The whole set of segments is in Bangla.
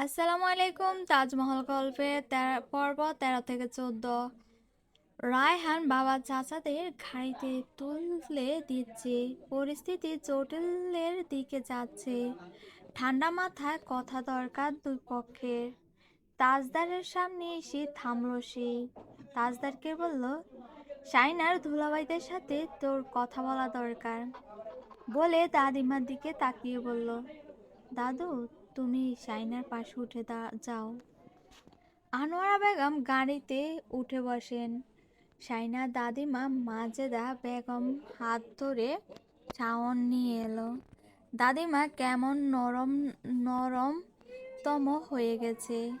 আসসালামু আলাইকুম, তাজমহল গল্পের তেরো, পর্ব তেরো থেকে চোদ্দ। রায়হান বাবা চাচাদের ঘাড়িতে তুলে দিচ্ছে, পরিস্থিতি জটিলের দিকে যাচ্ছে। ঠান্ডা মাথায় কথা দরকার দুই পক্ষের। তাজদারের সামনে এসে থামলো সে। তাজদারকে বলল সাইনার ধুলাবাইদের সাথে তোর কথা বলা দরকার। বলে দাদিমার দিকে তাকিয়ে বলল, দাদু তুমি শাইনার পাশে উঠে দা- যাও। আনোয়ারা বেগম গাড়িতে উঠে বসেন। শাইনার দাদিমা মাজেদা বেগম হাত ধরে চাওন নিয়ে এলো। দাদিমা কেমন নরম, নরমতম হয়ে গেছে।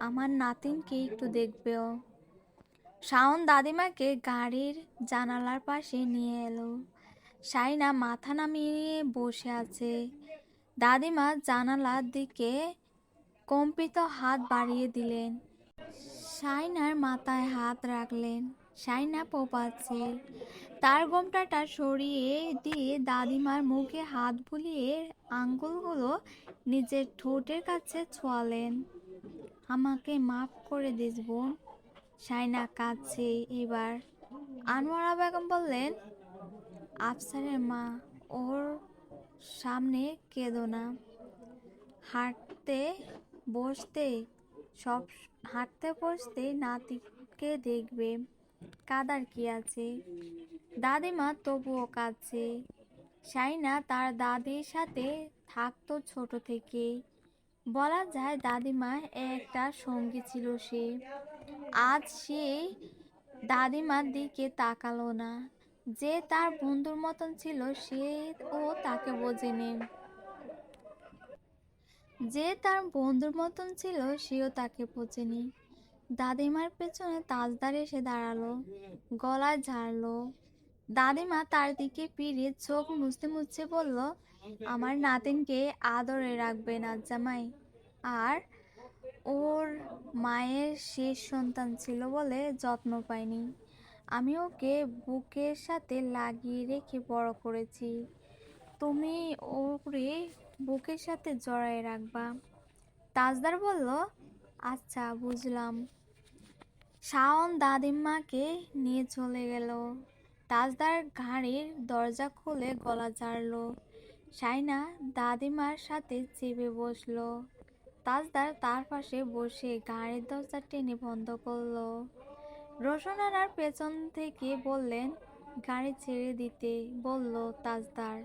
আমার নাতিনকে একটু দেখবেও। শাওন দাদিমাকে গাড়ির জানালার পাশে নিয়ে এলো। শাইনা মাথা নামিয়ে বসে আছে। দাদিমা জানালার দিকে কম্পিত হাত বাড়িয়ে দিলেন। সাইনার মাথায় হাত রাখলেন। সাইনা পোপাচ্ছে। তার গোমটাটা সরিয়ে দিয়ে দাদিমার মুখে হাত বুলিয়ে আঙ্গুলগুলো নিজের ঠোঁটের কাছে ছোঁয়ালেন। আমাকে মাফ করে দিস বোন। শাইনা কাঁদছে। এবার আনোয়ারা বেগম বললেন, আফসারের মা, ওর সামনে কেঁদো না। হাঁটতে বসতে, সব হাঁটতে বসতে নাতিকে দেখবে। কাদার কি আছে? দাদিমা তবুও কাঁদছে। সাইনা তার দাদির সাথে থাকতো ছোট থেকে। বলা যায় দাদিমা একটা সঙ্গী ছিল সে। আজ সে দাদিমার দিকে তাকালো না। যে তার বন্ধুর মতন ছিল, সে ও তাকে বোঝেনি। যে তার বন্ধুর মতন ছিল, সেও তাকে বোঝেনি। দাদিমার পেছনে তাজদার এসে দাঁড়াল, গলায় ঝাড়লো। দাদিমা তার দিকে ফিরে চোখ মুছতে মুছতে বলল, আমার নাতিনকে আদরে রাখবে না জামাই। আর ওর মায়ের শেষ সন্তান ছিল বলে যত্ন পায়নি। আমি ওকে বুকের সাথে লাগিয়ে রেখে বড় করেছি। তুমি ওরে বুকের সাথে জড়ায় রাখবা। তাজদার বলল আচ্ছা বুঝলাম। শাওন দাদিম্মাকে নিয়ে চলে গেল। তাজদার গাড়ির দরজা খুলে গলা ঝাড়লো সাইনা দাদিমার সাথে চেপে বসল। তাজদার তার পাশে বসে গাড়ির দরজা টেনে বন্ধ করল। রোশনারার পেছন থেকে বললেন, গাড়ি ছেড়ে দিতে বলল তাজদার।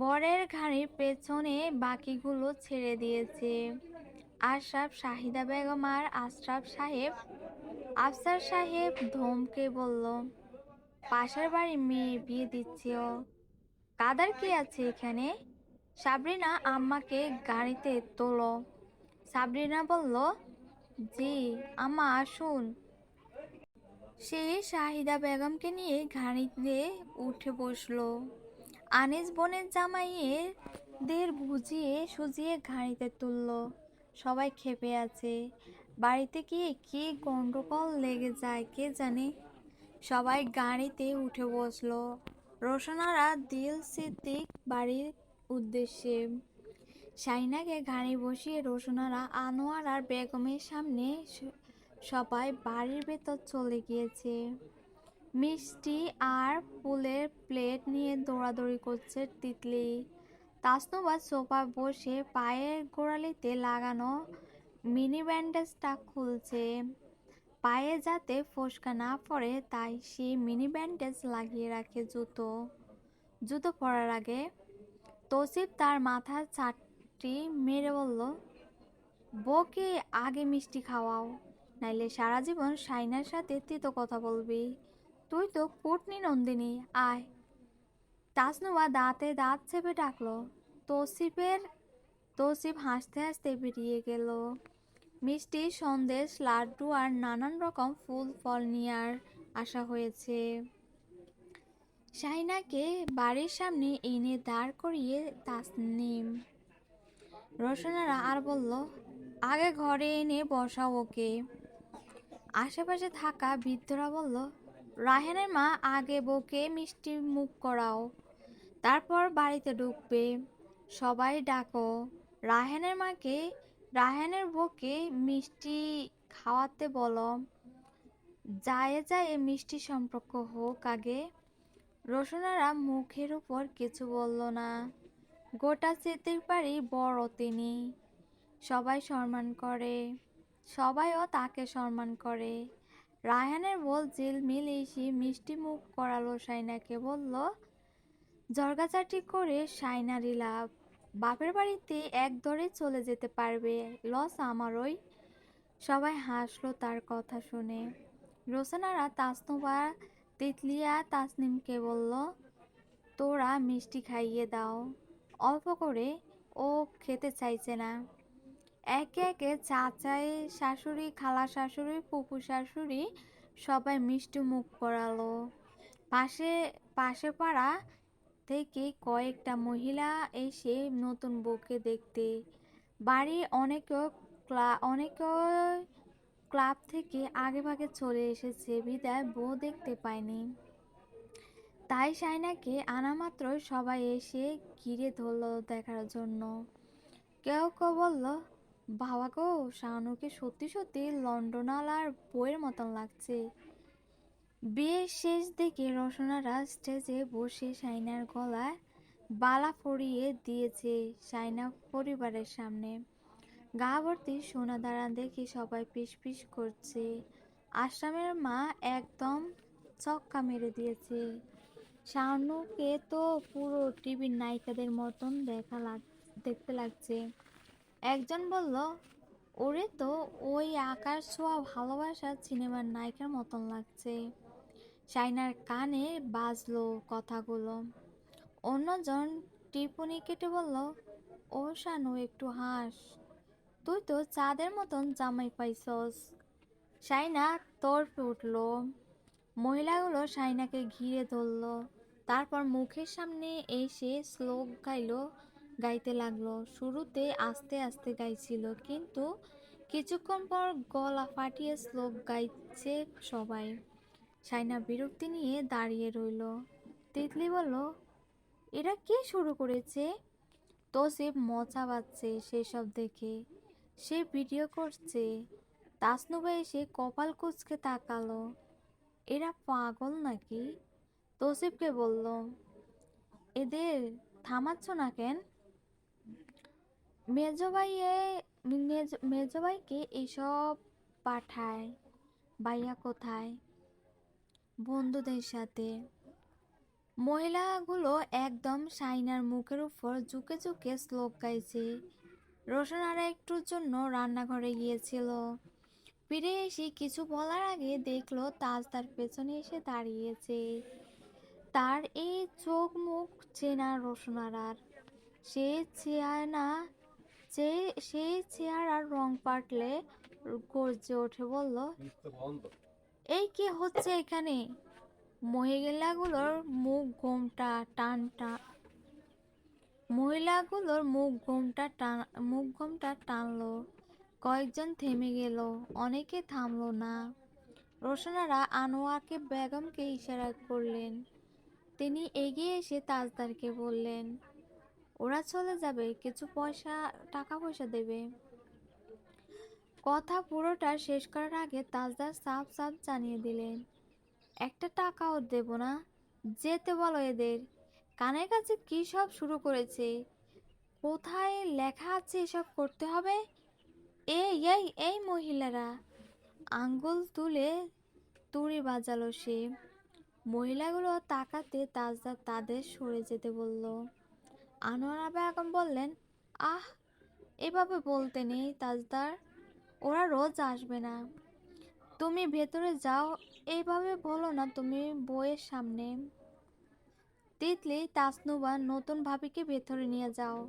বরের গাড়ির পেছনে বাকিগুলো ছেড়ে দিয়েছে। আশরাফ শাহিদা বেগম আর আশরাফ সাহেব আফসার সাহেব ধমকে বলল, পাশের বাড়ি মেয়ে বিয়ে দিচ্ছে। ও কাদার কি আছে এখানে? সাবরিনা আম্মাকে গাড়িতে তোলো। সাবরিনা বলল, জি, আম্মা, আসুন। সে শাহিদা বেগমকে নিয়ে গাড়িতে উঠে বসল। আনিস বোনের জামাইয়ের দের বুঝিয়ে সুজিয়ে গাড়িতে তুলল। সবাই খেপে আছে। বাড়িতে গিয়ে কি গন্ডগোল লেগে যায় কে জানে? সবাই গাড়িতে উঠে বসল। রোশনারা দিল সিদ্দিক বাড়ির উদ্দেশ্যে। শাইনাকে গাড়ি বসিয়ে রোশনারা আনোয়ার আর বেগমের সামনে সবাই বাড়ির ভেতর চলে গিয়েছে। মিষ্টি আর ফুলের প্লেট নিয়ে দৌড়াদৌড়ি করছে তিতলি। তাসনুবা সোফা বসে পায়ের গোড়ালিতে লাগানো মিনি ব্যান্ডেজটা খুলছে। পায়ে যাতে ফোসকা না পড়ে, তাই সে মিনি ব্যান্ডেজ লাগিয়ে রাখে জুতো। জুতো পরার আগে তসিফ তার মাথার চারটি মেরে বলল, বউকে আগে মিষ্টি খাওয়াও। নাইলে সারা জীবন সাইনার সাথে তিতো কথা বলবি। তুই তো কুটনি নন্দিনী, আয়। তাসনুবা দাঁতে দাঁত চেপে ডাকলো। তৌসিফের, তৌসিফ হাসতে হাসতে বেরিয়ে গেল। মিষ্টি সন্দেশ, লাড্ডু আর নানান রকম ফুল, ফল নিয়ে আর আসা হয়েছে। শাহিনাকে বাড়ির সামনে এনে দাঁড় করিয়ে তাসনিম রোশনারা আর বলল, আগে ঘরে এনে বসাও ওকে। আশেপাশে থাকা বৃদ্ধরা বলল, রাহেনের মা, আগে বউকে মিষ্টি মুখ করাও। তারপর বাড়িতে ঢুকবে। সবাই ডাকো। রাহেনের মাকে, রাহেনের বউকে মিষ্টি খাওয়াতে বলো। যায় যায় মিষ্টি সম্পর্ক হোক আগে। রসুনারা মুখের উপর কিছু বলল না। গোটা চেতের পারি বড় তিনি। সবাই সম্মান করে। সবাইও তাকে সম্মান করে। রায়হানের বল জিলমিল এসে মিষ্টি মুখ করালো সাইনাকে বলল, জর্গাচাটি করে সাইনারি লাভ। বাপের বাড়িতে এক দরে চলে যেতে পারবে। লস আমারই। সবাই হাসলো তার কথা শুনে। রোসানারা তাসনুবা, তিতলিয়া, তাসনিমকে বলল, তোরা মিষ্টি খাইয়ে দাও। অল্প করে ও খেতে চাইছে না। একে একে চাচাই শাশুড়ি, খালা শাশুড়ি পুপু শাশুড়ি সবাই মিষ্টি মুখ করালো। পাশে পাশে পাড়া থেকে কয়েকটা মহিলা এসে নতুন বউকে দেখতে। বাড়ি অনেকেও ক্লা, অনেকেও ক্লাব থেকে আগে ভাগে চলে এসেছে, বিদায় বউ দেখতে পায়নি। তাই সাইনাকে আনা মাত্র সবাই এসে ঘিরে ধরলো দেখার জন্য। কেউ কেউ বলল বাবা গো শাহানুকে সত্যি সত্যি লন্ডনালার বইয়ের মতন লাগছে। বিয়ের শেষ দিকে রসনারা স্টেজে বসে সাইনার গলায় বালা পরিয়ে দিয়েছে সাইনা পরিবারের সামনে। গা ভর্তি সোনা দাঁড়া দেখে সবাই পিস পিস করছে। আশ্রামের মা একদম চক্কা মেরে দিয়েছে। শাহানুকে তো পুরো টিভির নায়িকাদের মতন দেখা লাগ, দেখতে লাগছে। একজন বলল, ওরে তো, ওই আকাশ ছোঁয়া ভালোবাসা সিনেমার নায়িকার মতন লাগছে। সাইনার কানে বাজলো কথাগুলো। অন্যজন টিপুনি কেটে বলল, ও শানু, একটু হাস। তুই তো চাঁদের মতন জামাই পাইছস। সাইনা তর্পে উঠল। মহিলাগুলো সাইনাকে ঘিরে ধরলো। তারপর মুখের সামনে এসে শ্লোক গাইলো গাইতে লাগল। শুরুতে আস্তে আস্তে গাইছিল, কিন্তু কিছুক্ষণ পর গলা ফাটিয়ে শ্লোক গাইছে সবাই। সাইনা বিরক্তি নিয়ে দাঁড়িয়ে রইল। তিতলি বলল, এরা কে শুরু করেছে? তোসিফ মজা পাচ্ছে সেসব দেখে। সে ভিডিও করছে। তাসনুবা এসে কপাল কুচকে তাকালো। এরা পাগল নাকি? তোসিফকে বলল, এদের থামাচ্ছ না কেন? মেজবাইয়ে মেজবাইকে এইসব পাঠায় বাইয়া কোথায়? বন্ধুদের সাথে। মহিলাগুলো একদম সাইনার মুখের উপর ঝুঁকে ঝুঁকে শ্লোক গাইছে। রোশনারা একটুর জন্য রান্নাঘরে গিয়েছিল। ফিরে এসে কিছু বলার আগে দেখল তাজ তার পেছনে এসে দাঁড়িয়েছে। তার এই চোখ মুখ চেনা রোশনারার সে চেয়ানা যে সেই চেহারার রং পাটলে গর্জে ওঠে বলল এই কি হচ্ছে এখানে? মহিলাগুলোর মুখ ঘোমটা টান টান মহিলাগুলোর মুখ ঘোমটা টান মুখ ঘোমটা টানলো। কয়েকজন থেমে গেল অনেকে থামলো না। রোশনারা আনোয়ারকে বেগমকে ইশারা করলেন। তিনি এগিয়ে এসে তাজদারকে বললেন ওরা চলে যাবে, কিছু পয়সা টাকা পয়সা দেবে। কথা পুরোটা শেষ করার আগে তাজদার সাফ সাফ জানিয়ে দিলেন একটা টাকাও দেব না, যেতে বলো এদের। কানের কাছে কী সব শুরু করেছে? কোথায় লেখা আছে এসব করতে হবে? এই এই এই মহিলারা। আঙ্গুল তুলে তুড়ি বাজালো সে। মহিলাগুলো তাকাতে তাজদার তাদের সরে যেতে বলল। আনোয়ারা বেগম বললেন, আহ, এভাবে বলতে নেই তাজদার, ওরা রোজ আসবে না। তুমি ভেতরে যাও, এইভাবে বলো না তুমি বইয়ের সামনে। তিতলি তাসনুবা নতুন ভাবিকে ভেতরে নিয়ে যাও।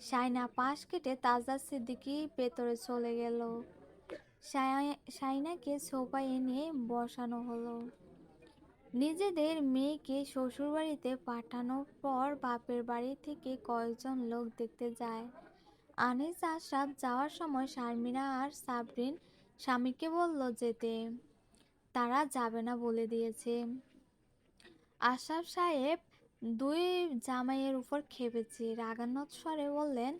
সাইনা পাশ কেটে তাজদার সিদ্দিকি ভেতরে চলে গেল। সাইনাকে সোফায় এনে বসানো হলো। নিজেদের মেয়েকে শ্বশুরবাড়িতে পাঠানোর পর বাপের বাড়ি থেকে কয়েকজন লোক দেখতে যায়। আনিস আশরাফ যাওয়ার সময় শারমিনা আর সাবরিন স্বামীকে বলল যেতে। তারা যাবে না বলে দিয়েছে। আশরাফ সাহেব দুই জামাইয়ের উপর খেপেছে। রাগান্নত স্বরে বললেন,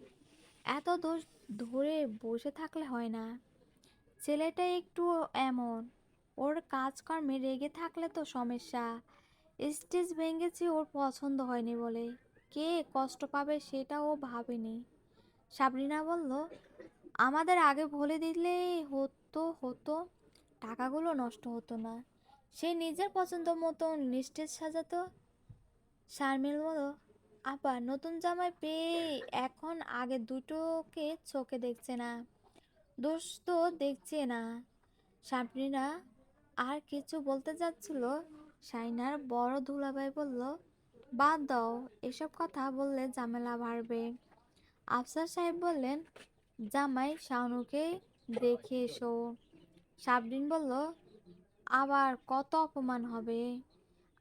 এত দোষ ধরে বসে থাকলে হয় না। ছেলেটা একটু এমন ওর কাজকর্মে রেগে থাকলে তো সমস্যা। স্টেজ ভেঙেছে ওর পছন্দ হয়নি বলে। কে কষ্ট পাবে সেটা ও ভাবেনি। সাবরিনা বলল, আমাদের আগে বলে দিলে হতো হতো। টাকাগুলো নষ্ট হতো না। সে নিজের পছন্দ মতন স্টেজ সাজাতো। শারমিল বলল, আপা, নতুন জামাই পেয়ে এখন আগে দুটোকে চোখে দেখছে না, দোষ তো দেখছে না। সাবরিনা আর কিছু বলতে যাচ্ছিল? সাইনার বড় দুলাভাই বলল, বাদ দাও, এসব কথা বললে ঝামেলা বাড়বে। আফসার সাহেব বললেন, জামাই শাওনুকে দেখে এসো। সাবরিন বলল, আবার কত অপমান হবে।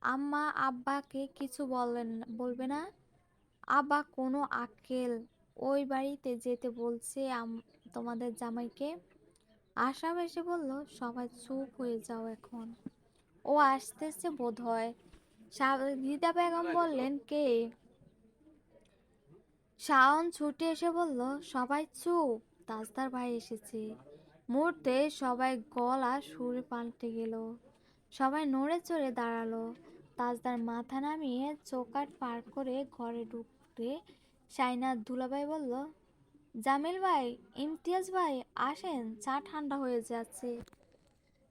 আম্মা আব্বাকে কিছু বললেন বলবে না। আব্বা কোনো আক্কেল, ওই বাড়িতে যেতে বলছে তোমাদের জামাইকে। আশা এসে বলল, সবাই চুপ হয়ে যাও এখন। ও আসতেছে বোধ হয় রিদা বেগম বললেন, কে? শাওন ছুটে এসে বলল, সবাই চুপ, তাজদার ভাই এসেছে। মুহূর্তে সবাই গলা সুরে পাল্টে গেল। সবাই নড়ে চড়ে দাঁড়াল। তাজদার মাথা নামিয়ে চৌকাট পার করে ঘরে ঢুকতে সাইনার দুলাভাই বলল জামিল ভাই, ইমতিয়াজ ভাই, আসেন, চা ঠান্ডা হয়ে যাচ্ছে।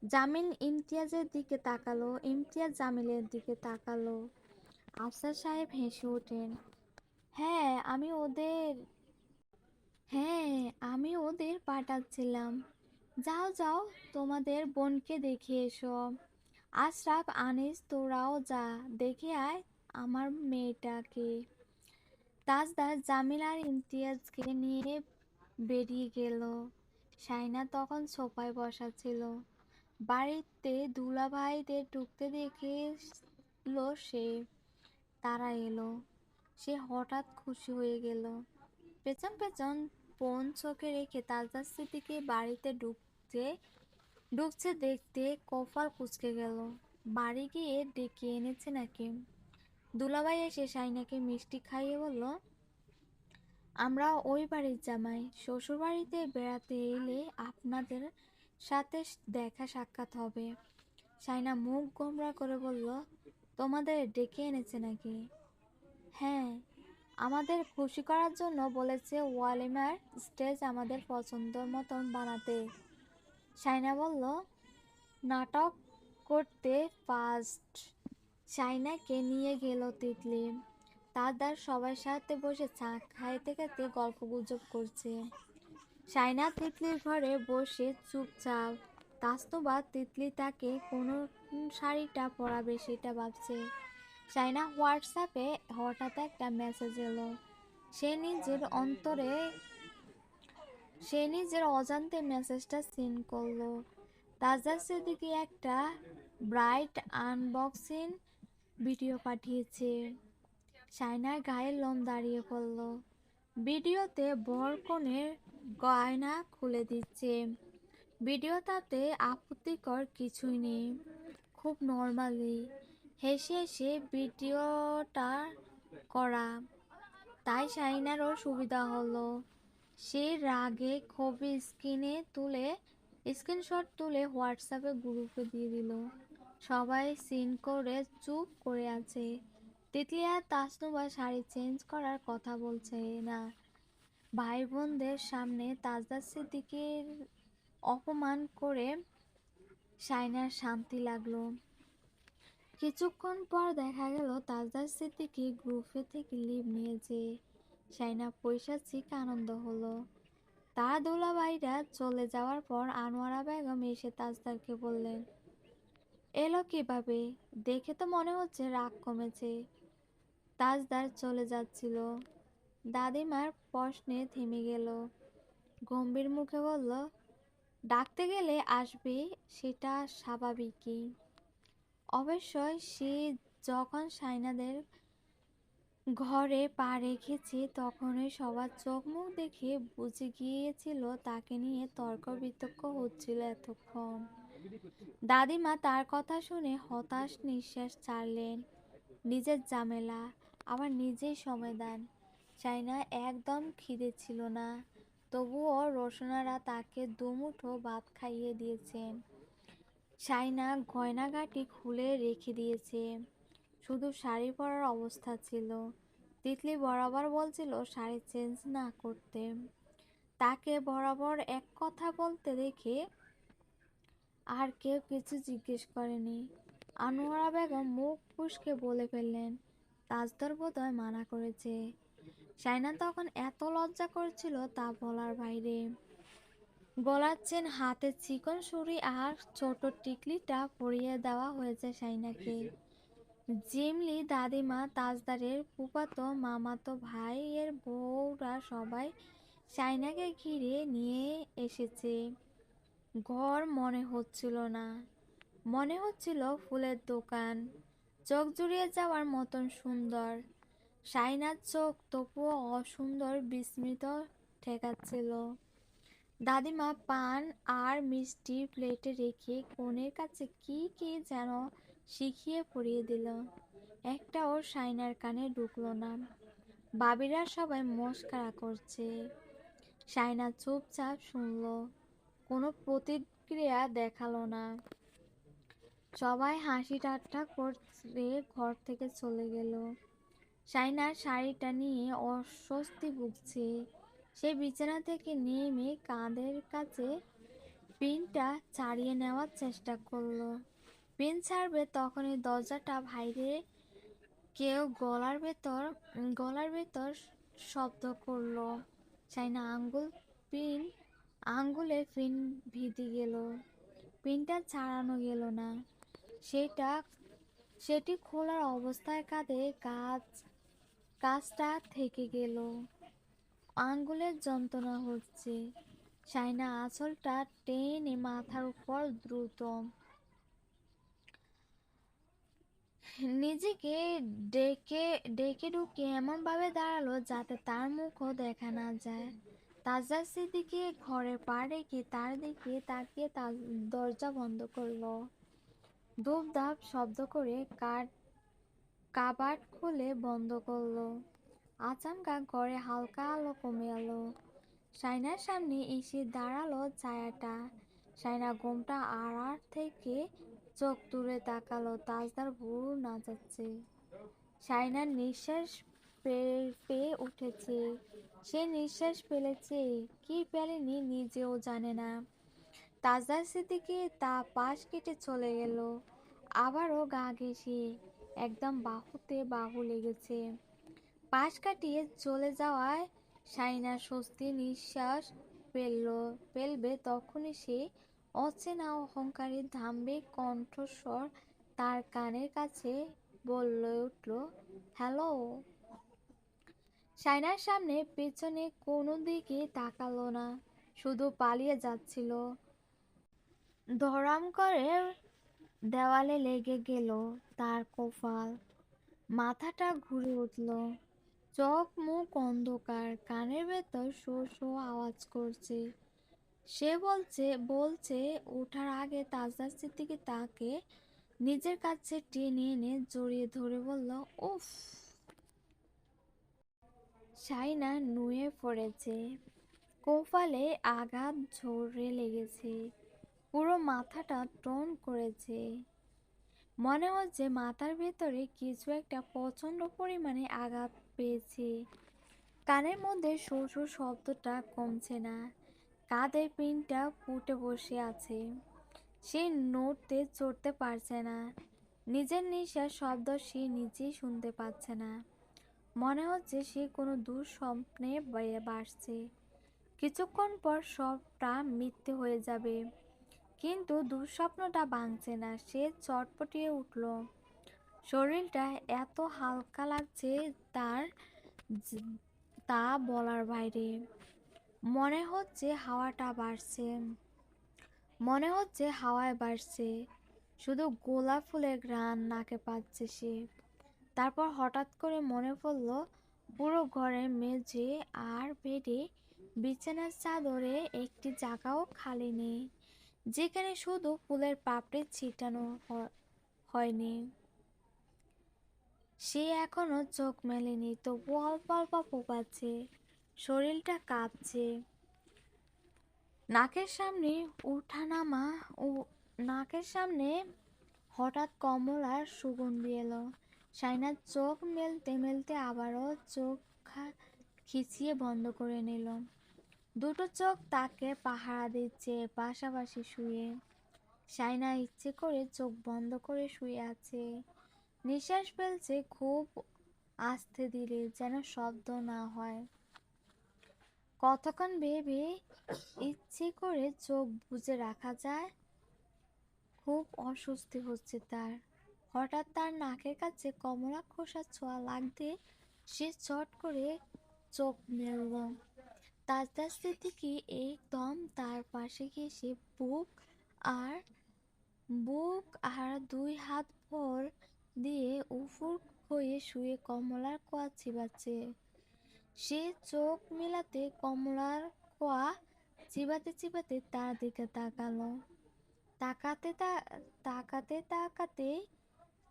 জামিল ইমতিয়াজের দিকে তাকালো, ইমতিয়াজ জামিলের দিকে তাকালো। আফসার সাহেব হেসে ওঠেন হ্যাঁ আমি ওদের হ্যাঁ আমি ওদের পাঠাচ্ছিলাম। যাও যাও, তোমাদের বোনকে দেখে এসো। আশরাফ, আনিস, তোরাও যা, দেখে আয় আমার মেয়েটাকে। তাজদার জামিল আর ইমতিয়াজকে নিয়ে বেরিয়ে গেল। সাইনা তখন সোফায় বসা ছিল বাড়িতে দুলাভাইদের ঢুকতে দেখল সে। তারা এলো। সে হঠাৎ খুশি হয়ে গেল। পেছন পেছন বোন চোখে রেখে তাজদার স্মৃতিকে বাড়িতে ঢুকতে, ঢুকছে দেখতে কপাল কুচকে গেল। বাড়ি গিয়ে ডেকে এনেছে নাকি দুলাভাই এসে সাইনাকে মিষ্টি খাইয়ে বলল, আমরা ওই বাড়ির জামাই। শ্বশুর বাড়িতে বেড়াতে এলে আপনাদের সাথে দেখা সাক্ষাৎ হবে। সাইনা মুখ গোমরা করে বলল, তোমাদের ডেকে এনেছে নাকি? হ্যাঁ আমাদের খুশি করার জন্য বলেছে ওয়ালিমার স্টেজ আমাদের পছন্দ মতন বানাতে। সাইনা বলল, নাটক করতে ফার্স্ট সাইনাকে নিয়ে গেল তিতলি। তাদের সবার সাথে বসে চা খাইতে খাইতে গল্প গুজব করছে। সাইনা তিতলির ঘরে বসে চুপচাপ। তাস্তবা তিতলি তাকে কোনো শাড়িটা পরাবে সেটা ভাবছে। সাইনা হোয়াটসঅ্যাপে হঠাৎ একটা মেসেজ এলো। সে নিজের অন্তরে, সে নিজের অজান্তে মেসেজটা সিন করল। তাজার সেদিকে একটা ব্রাইট আনবক্সিং ভিডিও পাঠিয়েছে। সাইনার গায়ের লোম দাঁড়িয়ে পড়ল। ভিডিওতে বর কনের গয়না খুলে দিচ্ছে। ভিডিওটাতে আপত্তিকর কিছুই নেই। খুব নর্মালি। হেসে হেসে ভিডিওটা করা। তাই সাইনারও সুবিধা হলো। সে রাগে খুবই স্ক্রিনে তুলে, স্ক্রিনশট তুলে হোয়াটসঅ্যাপে গ্রুপে দিয়ে দিল। সবাই সিন করে চুপ করে আছে। তেতলিয়া তাসনুবা শাড়ি চেঞ্জ করার কথা বলছে না। ভাই বোনদের সামনে তাজদার সিদ্দিকের অপমান করে সাইনার শান্তি লাগল। কিছুক্ষণ পর দেখা গেল তাজদার সিদ্দিকি গ্রুপে থেকে লিভ নিয়েছে। সাইনা পৈশাচিক আনন্দ হলো। তার দুলাভাইরা চলে যাওয়ার পর আনোয়ারা বেগম এসে তাজদারকে বললেন এলো কীভাবে? দেখে তো মনে হচ্ছে রাগ কমেছে। তাজদার চলে যাচ্ছিল। দাদিমার প্রশ্নে থেমে গেল। গম্ভীর মুখে বলল, ডাকতে গেলে আসবে, সেটা স্বাভাবিকই। অবশ্যই সে যখন সাইনাদের ঘরে পা রেখেছে, তখনই সবার চোখ মুখ দেখে বুঝে গিয়েছিল তাকে নিয়ে তর্ক বিতর্ক হচ্ছিল এতক্ষণ। দাদিমা তার কথা শুনে হতাশ নিঃশ্বাস ছাড়লেন। নিজের ঝামেলা, আবার নিজেই সময় দেন। সাইনা একদম খিদে ছিল না। তবুও রোশনারা তাকে দুমুঠো ভাত খাইয়ে দিয়েছেন। সাইনা গয়নাগাটি খুলে রেখে দিয়েছে। শুধু শাড়ি পরার অবস্থা ছিল। তিতলি বরাবর বলছিল শাড়ি চেঞ্জ না করতে। তাকে বরাবর এক কথা বলতে দেখে আর কেউ কিছু জিজ্ঞেস করেনি। আনোয়ারা বেগম মুখ ফুসকে বলে ফেললেন, তাজদর বোধহয় মানা করেছে। সাইনা তখন এত লজ্জা করছিল তা বলার বাইরে। গলার চেন হাতে চিকন ছুরি আর ছোট টিকলিটা পরিয়ে দেওয়া হয়েছে সাইনাকে। জিমলি দাদিমা, তাজদারের ফুপাতো মামাতো ভাইয়ের বউরা সবাই সাইনাকে ঘিরে নিয়ে এসেছে। ঘর মনে হচ্ছিল না। মনে হচ্ছিল ফুলের দোকান, চোখ জুড়িয়ে যাওয়ার মতন সুন্দর। সাইনার চোখ তবুও অসুন্দর বিস্মিত ঠেকাচ্ছিল। দাদিমা পান আর মিষ্টি প্লেটে রেখে কনের কাছে কি কি যেন শিখিয়ে পড়িয়ে দিল। একটাও সাইনার কানে ঢুকলো না। বাবিরা সবাই মস্কারা করছে। সাইনা চুপচাপ শুনলো। কোনো প্রতিক্রিয়া দেখাল না। সবাই হাসি ঠাট্টা করে ঘর থেকে চলে গেল। সাইনার শাড়িটা নিয়ে অস্বস্তি ভুগছে। সে বিছানা থেকে নেমে কাঁধের কাছে পিনটা ছাড়িয়ে নেওয়ার চেষ্টা করল। পিন ছাড়বে তখনই দরজাটা বাইরে কেউ গলার ভেতর গলার ভেতর শব্দ করল। সাইনা আঙ্গুল পিন আঙ্গুলে পিন ভিদি গেল পিনটা ছাড়ানো গেল না। সেটা, সেটি খোলার অবস্থায় কাঁধে কাজ কাজটা থেকে গেল। আঙ্গুলের যন্ত্রণা হচ্ছে। সাইনা আঁচলটা টেনে মাথার উপর দ্রুত নিজেকে ডেকে ডেকে ঢুকে এমনভাবে দাঁড়াল যাতে তার মুখও দেখা না যায়। তাজার দিকে ঘরের পা রেখে তার দিকে তাকিয়ে তার দরজা বন্ধ করল। ধূপ ধাপ শব্দ করে কাঠ, কাবাট খুলে বন্ধ করল। আচমকা ঘরে হালকা আলো কমে এলো। সাইনার সামনে এসে দাঁড়াল ছায়াটা। সাইনা ঘুমটা আড়ার থেকে চোখ তুলে তাকালো, তাজদার ভুরু নাচাচ্ছে। সাইনার নিঃশ্বাস পেয়ে উঠেছে। সে নিঃশ্বাস ফেলেছে। কি পেলেনি নিজেও জানে না। তাজদার স্মৃতিকে তা পাশ কেটে চলে গেল। আবারও গা ঘেঁষে একদম বাহুতে বাহু লেগেছে। পাশ কাটিয়ে চলে যাওয়ায় সাইনা স্বস্তি নিঃশ্বাস ফেলল। ফেলবে তখনই সে অচেনা অহংকারী ধাম্বিক কণ্ঠস্বর তার কানের কাছে বলল উঠল, হ্যালো? সাইনার সামনে পেছনে কোনো দিকে তাকালো না, শুধু পালিয়ে যাচ্ছিল। ধরাম করে দেওয়ালে লেগে গেল তার কপাল। মাথাটা ঘুরে উঠল। চোখ মুখ অন্ধকার, কানের ভেতর শো শো আওয়াজ করছে। সে বলছে বলছে, ওঠার আগে তাজদার স্মৃতিকে তাকে নিজের কাছে টেনে এনে জড়িয়ে ধরে বলল, উফ। সাইনা নুয়ে পড়েছে। কোফালে আঘাত ঝরে লেগেছে। পুরো মাথাটা টন করেছে। মনে হচ্ছে মাথার ভেতরে কিছু একটা প্রচণ্ড পরিমাণে আঘাত পেয়েছে। কানের মধ্যে শ্বশুর শব্দটা কমছে না। কাঁধের পিনটা ফুটে বসে আছে। সে নড়তে চড়তে পারছে না। নিজের নিঃশ্বাস শব্দ সে নিজেই শুনতে পাচ্ছে না। মনে হচ্ছে সে কোনো দুঃস্বপ্নে বাসছে। কিছুক্ষণ পর সবটা মিথ্যে হয়ে যাবে। কিন্তু দুঃস্বপ্নটা ভাঙছে না, সে চটপটিয়ে উঠল। শরীরটা এত হালকা লাগছে তার তা বলার বাইরে। মনে হচ্ছে হাওয়াটা বাড়ছে। মনে হচ্ছে হাওয়ায় বাড়ছে। শুধু গোলাপ ফুলের ঘ্রাণ নাকে পাচ্ছে সে। তারপর হঠাৎ করে মনে পড়ল পুরো ঘরের মেঝে আর বেডে বিছানার চাদরে একটি জায়গাও খালি নেই, যেখানে শুধু ফুলের পাপড়ি ছিটানো হয়নি। সে এখনও চোখ মেলেনি, তবু অল্প অল্প পোকাচ্ছে, শরীরটা কাঁপছে। নাকের সামনে উঠানামা ও, নাকের সামনে হঠাৎ কমলার সুগন্ধি এলো। সাইনার চোখ মেলতে মেলতে আবারও চোখ খিচিয়ে বন্ধ করে নিল। দুটো চোখ তাকে পাহারা দিচ্ছে, পাশাপাশি শুয়ে। সাইনা ইচ্ছে করে চোখ বন্ধ করে শুয়ে আছে। নিঃশ্বাস ফেলছে খুব আস্তে দিলে যেন শব্দ না হয়। কতক্ষণ ভেবে ইচ্ছে করে চোখ বুজে রাখা যায়, খুব অস্বস্তি হচ্ছে তার। হঠাৎ তার নাকের কাছে কমলা খোসা ছোঁয়া লাগতে সে চট করে চোখ মেলল। তাজদা স্মৃতিকে একদম তার পাশে গিয়ে সে বুক আর বুক আর দুই হাত ভর দিয়ে উফুর হয়ে শুয়ে কমলার কোয়া চিবাচ্ছে। সে চোখ মেলাতে কমলার কোয়া চিবাতে চিবাতে তার দিকে তাকালো। তাকাতে তাকাতে তাকাতে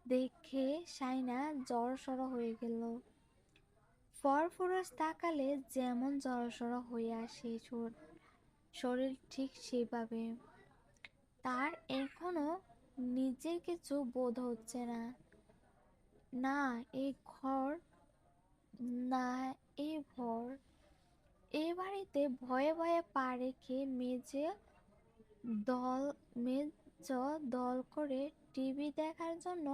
দেখে সাইনা জড়সড় হয়ে গেল। ফরফুরস তাকালে যেমন জড়সড় হয়ে আসে শরীর ঠিক সেভাবে। তার এখনও নিজের কিছু বোধ হচ্ছে না। না এই ঘর, না এই ঘর এ বাড়িতে ভয়ে ভয়ে পা রেখে মেঝে দল মেজ দল করে টিভি দেখার জন্য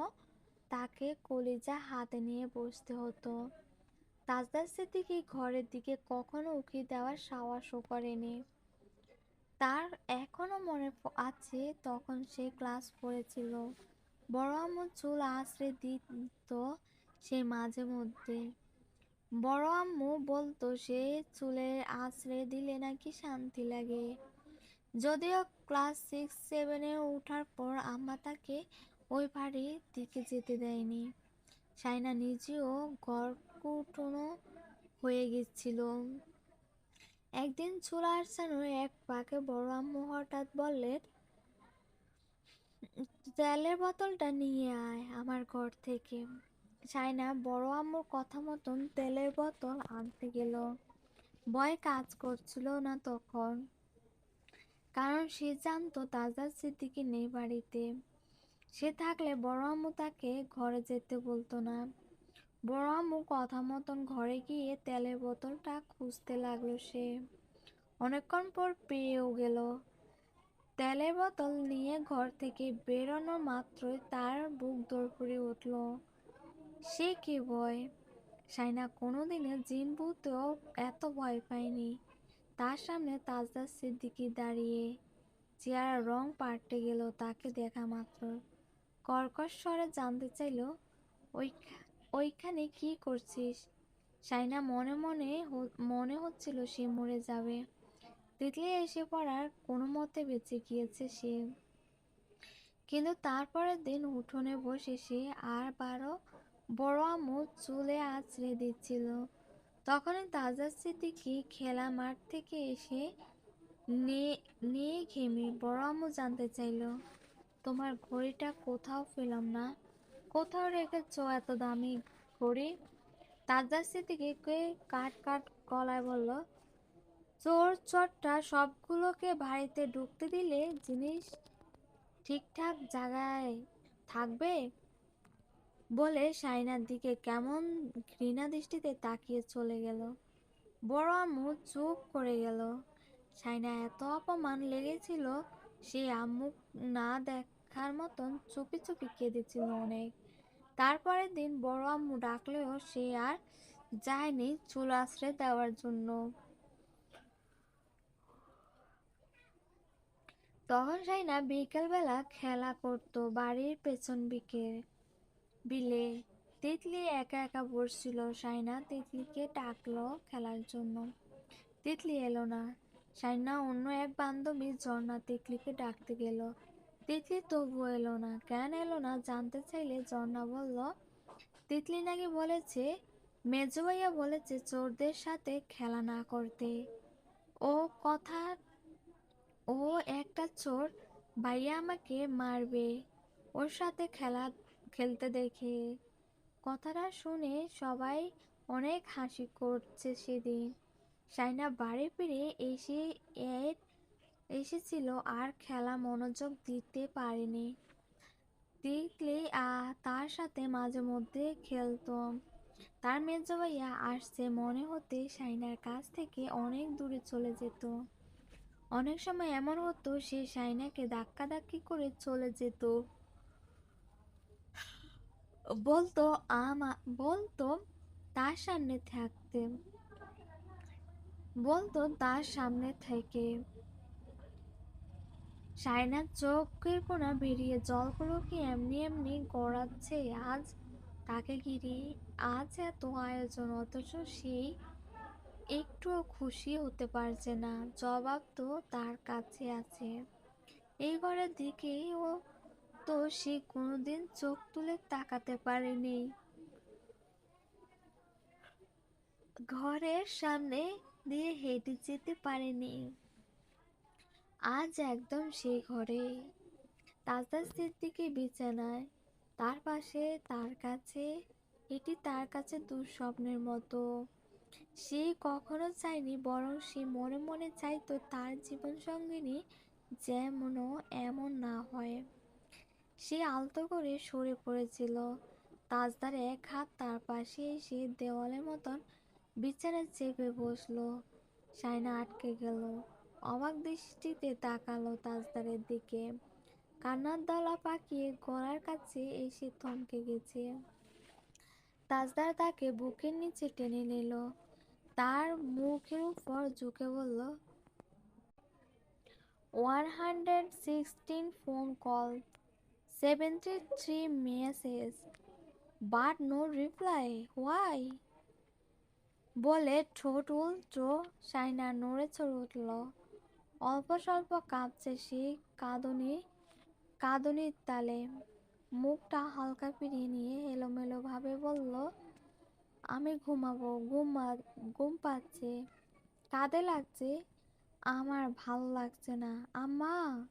তাকে কলিজা হাতে নিয়ে বসতে হতো। তাজদার স্মৃতিকে ঘরের দিকে কখনো উকি দেওয়ার সাহসও করেনি। তার এখনও মনে আছে তখন সে ক্লাস পড়েছিল। বড় আম্মু চুল আশ্রে দিত সে মাঝে মধ্যে। বড় আম্মু বলতো, সে চুলের আশ্রে দিলে নাকি শান্তি লাগে। যদিও ক্লাস সিক্স, সেভেনে ওঠার পর আম্মা তাকে ওই বাড়ির দিকে যেতে দেয়নি। সাইনা নিজেও গড়কুটনো হয়ে গেছিল। একদিন চুলা আসানোর এক পাকে বড় আম্মু হঠাৎ বললেন তেলের বোতলটা নিয়ে আয় আমার ঘর থেকে। সাইনা বড় আম্মুর কথা মতন তেলের বোতল আনতে গেল। ভয় কাজ করছিল না তখন, কারণ সে জানতো তাজা স্মৃতিকে নেই বাড়িতে। সে থাকলে বড় আম্মু তাকে ঘরে যেতে বলতো না। বড় আম্মু কথা মতন ঘরে গিয়ে তেলের বোতলটা খুঁজতে লাগল সে। অনেকক্ষণ পর পেয়েও গেল। তেলের বোতল নিয়ে ঘর থেকে বেরোনো মাত্রই তার বুক দরপুরে উঠল। সে কি ভয়? সাইনা কোনোদিনও জিন ভূতেও এত ভয় পায়নি। তার সামনে তাজদার সিদ্দিকি দাঁড়িয়ে চেয়ার রং পাল্টে গেল তাকে দেখা মাত্র কর্কশ স্বরে জানতে চাইল, ওই, ওইখানে কি করছিস? সাইনা মনে মনে মনে হচ্ছিল সে মরে যাবে। তিতলি এসে পড়ার কোনো মতে বেঁচে গিয়েছে সে। কিন্তু তারপরের দিন উঠোনে বসে সে আর বারো বড় আম্মু চুলে আছড়ে দিচ্ছিল। তখনই তাজা স্মৃতিকে খেলা মাঠ থেকে এসে নিয়ে ঘেমে বড় আমু জানতে চাইল। তোমার ঘড়িটা কোথাও পেলাম না। কোথাও রেখেছ এত দামি ঘড়ি? তাজা স্মৃতিকে কাট কাট গলায় বলল, চোর চটটা সবগুলোকে বাড়িতে ঢুকতে দিলে জিনিস ঠিকঠাক জায়গায় থাকবে? বলে সাইনার দিকে কেমন ঘৃণা দৃষ্টিতে তাকিয়ে চলে গেল। বড় আম্মু চুপ করে গেল। সাইনা এত অপমান লেগেছিল, সে আম্মু না দেখার মতন চুপি চুপি কেঁদেছিল অনেক। তারপরের দিন বড় আম্মু ডাকলেও সে আর যায়নি চুল আশ্রয় দেওয়ার জন্য। তখন সাইনা বিকেলবেলা খেলা করতো বাড়ির পেছন বিকে বিলে তিতলি একা একা বসছিল। সাইনা তিতলিকে ডাকলো খেলার জন্য। তিতলি এলো না। সাইনা অন্য এক বান্ধবী ঝর্ণা তিতলিকে ডাকতে গেল। তিতলি তবু এলো না, কেন এলো না জানতে চাইলে ঝর্ণা বলল তিতলি নাকি বলেছে, মেজো ভাইয়া বলেছে চোরদের সাথে খেলা না করতে। ও কথা, ও একটা চোর, ভাইয়া আমাকে মারবে, ওর সাথে খেলা, খেলতে দেখে। কথাটা শুনে সবাই অনেক হাসি করছে সেদিন। সাইনা বাড়ি ফিরে এসে এর এসেছিল আর খেলা মনোযোগ দিতে পারেনি। দেখলে তার সাথে মাঝে মধ্যে খেলতো। তার মেজো ভাইয়া আসছে, মনে হতে সাইনার কাছ থেকে অনেক দূরে চলে যেত। অনেক সময় এমন হতো, সে সাইনাকে ধাক্কাধাক্কি করে চলে যেত। বলতো আমা বলতো, তার সামনে থাকতে। বলতো, তার সামনে থেকে। সাইনার চোখের কোনা বেরিয়ে জলগুলো কি এমনি এমনি গড়াচ্ছে? আজ তাকে ঘিরে, আজ এত আয়োজন, অথচ সেই একটুও খুশি হতে পারছে না। জবাব তো তার কাছে আছে। এই ঘরের দিকেও তো সে কোনোদিন চোখ তুলে তাকাতে পারেনি। ঘরের সামনে দিয়ে হেঁটে যেতে পারেনি। আজ একদম সেই ঘরে। তাজদার সিদ্দিকি বিছানায়, তার পাশে, তার কাছে, এটি তার কাছে দুঃস্বপ্নের মতো। সে কখনো চায়নি, বরং সে মনে মনে চাইতো তার জীবন সঙ্গিনী যেমনও এমন না হয়। সে আলতো করে সরে পড়েছিল। তাজদার এক হাত তার পাশে এসে দেওয়ালের মতন বিছানায় চেপে বসল। সাইনা আটকে গেল। অবাক দৃষ্টিতে তাকালো তাজদারের দিকে। কান্নার দলা পাকিয়ে গলার কাছে এসে থমকে গেছে। তাজদার তাকে বুকের নিচে টেনে নিল। তার মুখের উপর ঝুঁকে বলল, one hundred sixteen phone call seventy three message, but no reply, why? বলে ঠোঁট উল্টো সাইনা নড়ে চড়ে উঠল। অল্প স্বল্প কাঁপছে সে কাঁদনি, কাঁদনির তালে। মুখটা হালকা ফিরিয়ে নিয়ে এলোমেলো ভাবে বলল, আমি ঘুমাবো, ঘুম ঘুম পাচ্ছে। কাঁদে লাগছে? আমার ভালো লাগছে না। আম্মা!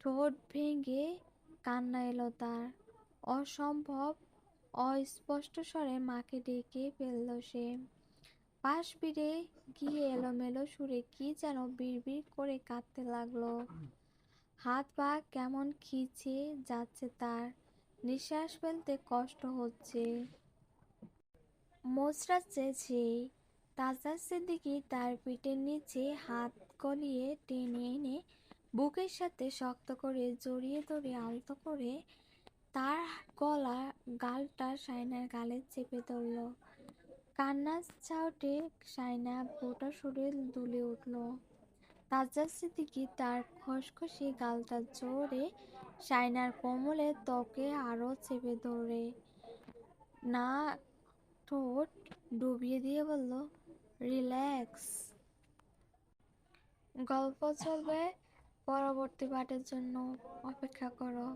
ঠোঁট ভেঙে কান্না এলো তার। অসম্ভব, অস্পষ্ট স্বরে মাকে ডেকে ফেলল সে। পাশ ফিরে গিয়ে এলোমেলো সুরে কি যেন বিড়বিড় করে কাঁদতে লাগল। হাত পা কেমন খিচে যাচ্ছে তার, নিঃশ্বাস ফেলতে কষ্ট হচ্ছে। মোচড়াচ্ছে সে তাজার সিদ্দিকি তার পিঠের নিচে হাত গলিয়ে টেনে এনে বুকের সাথে শক্ত করে জড়িয়ে ধরে আলতো করে তার গলা গালটা সাইনার গালে চেপে ধরল। কান্নার চাউটে সাইনা গোটা শরীর দুলে উঠল। তাজার সিদ্দিকি তার খসখসি গালটা জোরে সাইনার কোমলে ত্বকে আরও চেপে ধরে। না, ঠোঁট ডুবিয়ে দিয়ে বলল, রিল্যাক্স। গল্প চলবে পরবর্তী পার্টের জন্য। অপেক্ষা করো।